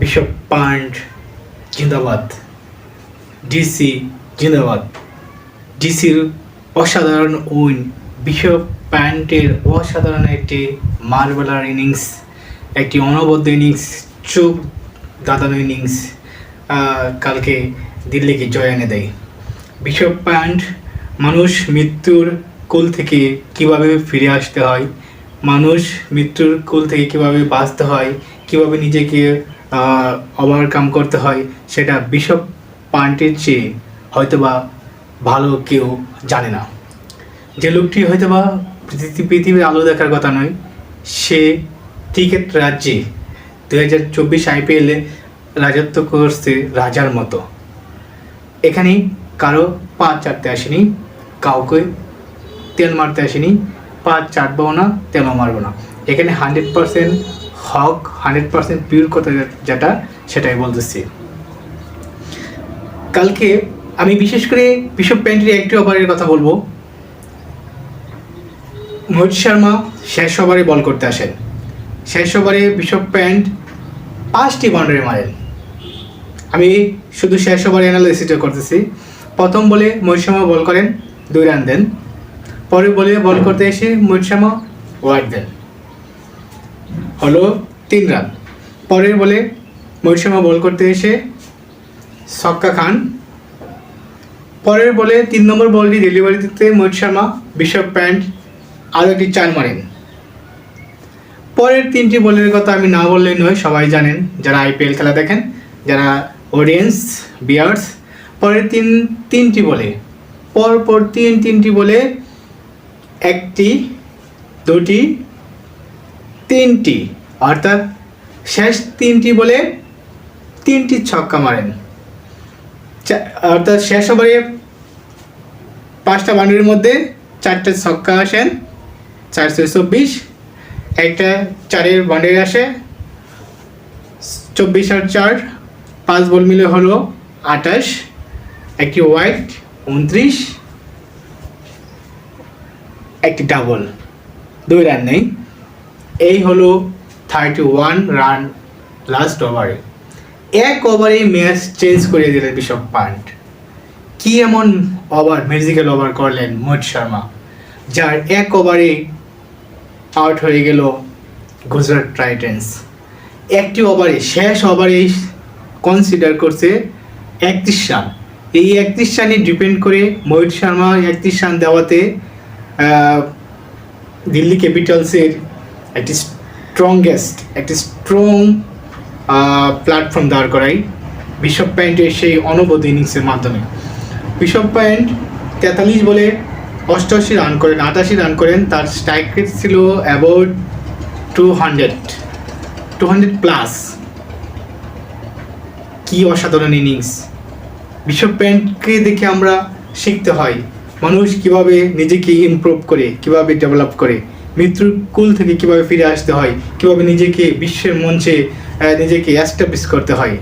Bishop পান্ড জিন্দাবাদ। DC জিন্দাবাদ। ডিসির অসাধারণ উইন বিশপ প্যান্টের অসাধারণ একটি মার্বেলার ইনিংস একটি অনবদ্য ইনিংস চোখ দাদানো ইনিংস কালকে দিল্লিকে জয় এনে দেয়। বিশপ প্যান্ট মানুষ মৃত্যুর কোল থেকে কীভাবে ফিরে আসতে হয়? মানুষ মৃত্যুর কোল থেকে কীভাবে বাঁচতে হয়? কীভাবে নিজেকে ওভারকাম করতে হয়, সেটা বিশপ পান্টের চেয়ে হয়তোবা ভালো কেউ জানে না। যে লোকটি হয়তোবা পৃথিবী- পৃথিবীর আলো দেখার কথা নয়, সে ক্রিকেট রাজ্যে দু হাজার চব্বিশ আইপিএলে রাজত্ব করছে রাজার মতো। এখানে কারও পা চাটতে আসেনি, কাউকে তেল মারতে আসেনি, পা চাটবো না, তেলও মারবো না। এখানে হান্ড্রেড পার্সেন্ট হক হান্ড্রেড পার্সেন্ট পিওর কথা যেটা, সেটাই বলতেছি। কালকে আমি বিশেষ করে বিশপ প্যান্টের একটি ওভারের কথা বলব। মোহিত শর্মা শেষ ওভারে বল করতে আসেন। শেষ ওভারে বিশপ প্যান্ট পাঁচটি বাউন্ডারি মারেন। আমি শুধু শেষ ওভারে অ্যানালাইসিসটা করতেছি। প্রথম বলে মোহিত শর্মা বল করেন, দুই রান দেন। পরে বলে বল করতে এসে মোহিত শর্মা ওয়ার্ড দেন। হলো তিন রান। পরের বলে মোহিত শর্মা বল করতে এসে ছক্কা খান। পরের বলে তিন নম্বর বলটি ডেলিভারি দিতে মোহিত শর্মা বিশপ প্যান্ট আরও একটি চার মারেন। পরের তিনটি বলের কথা আমি না বললেই নয়, সবাই জানেন, যারা আইপিএল খেলা দেখেন, যারা অডিয়েন্স বিয়ার্স পরের তিন, তিনটি বলে পর পর তিন, তিনটি বলে একটি, দুটি তিনটি, অর্থাৎ শেষ তিনটি বলে তিনটি ছক্কা মারেন। অর্থাৎ শেষ ওভারে পাঁচটা বাউন্ডারির মধ্যে চারটে ছক্কা আসেন, চারশো চব্বিশ, একটা চারের বাউন্ডারি আসে, চব্বিশ আর চার, পাঁচ বল মিলে হলো আঠাশ, একটি হোয়াইট উনত্রিশ, একটি ডাবল। দুই রান নেই। এই হলো থার্টি ওয়ান রান লাস্ট ওভারে এক ওভারে ম্যাচ চেঞ্জ করে দিলেন বিশপ পান্ট কি এমন ওভার মিউজিক্যাল ওভার করলেন মোহিত শর্মা, যার এক ওভারে আউট হয়ে গেল গুজরাট টাইটেন্স একটি ওভারে শেষ ওভারে কনসিডার করছে একত্রিশ রান। এই একত্রিশ রানে ডিপেন্ড করে মোহিত শর্মা একত্রিশ রান দেওয়াতে দিল্লি ক্যাপিটালসের একটি স্ট্রংগেস্ট একটি স্ট্রং প্ল্যাটফর্ম দাঁড় করাই বিশপ প্যান্টের সেই অনবদ্য ইনিংসের মাধ্যমে। বিশপ প্যান্ট তেতাল্লিশ বলে অষ্টআশি রান করেন, আটাশি রান করেন, তার স্ট্রাইক রেট ছিল about two hundred two hundred plus কী অসাধারণ ইনিংস বিশপ প্যান্টকে দেখে আমরা শিখতে হয়। মানুষ কীভাবে নিজেকে ইমপ্রুভ করে, কীভাবে ডেভেলপ করে। মৃত্যুর কুল থেকে কীভাবে ফিরে আসতে হয়, কীভাবে নিজেকে বিশ্বের মঞ্চে নিজেকে অ্যাস্টাবলিশ করতে হয়।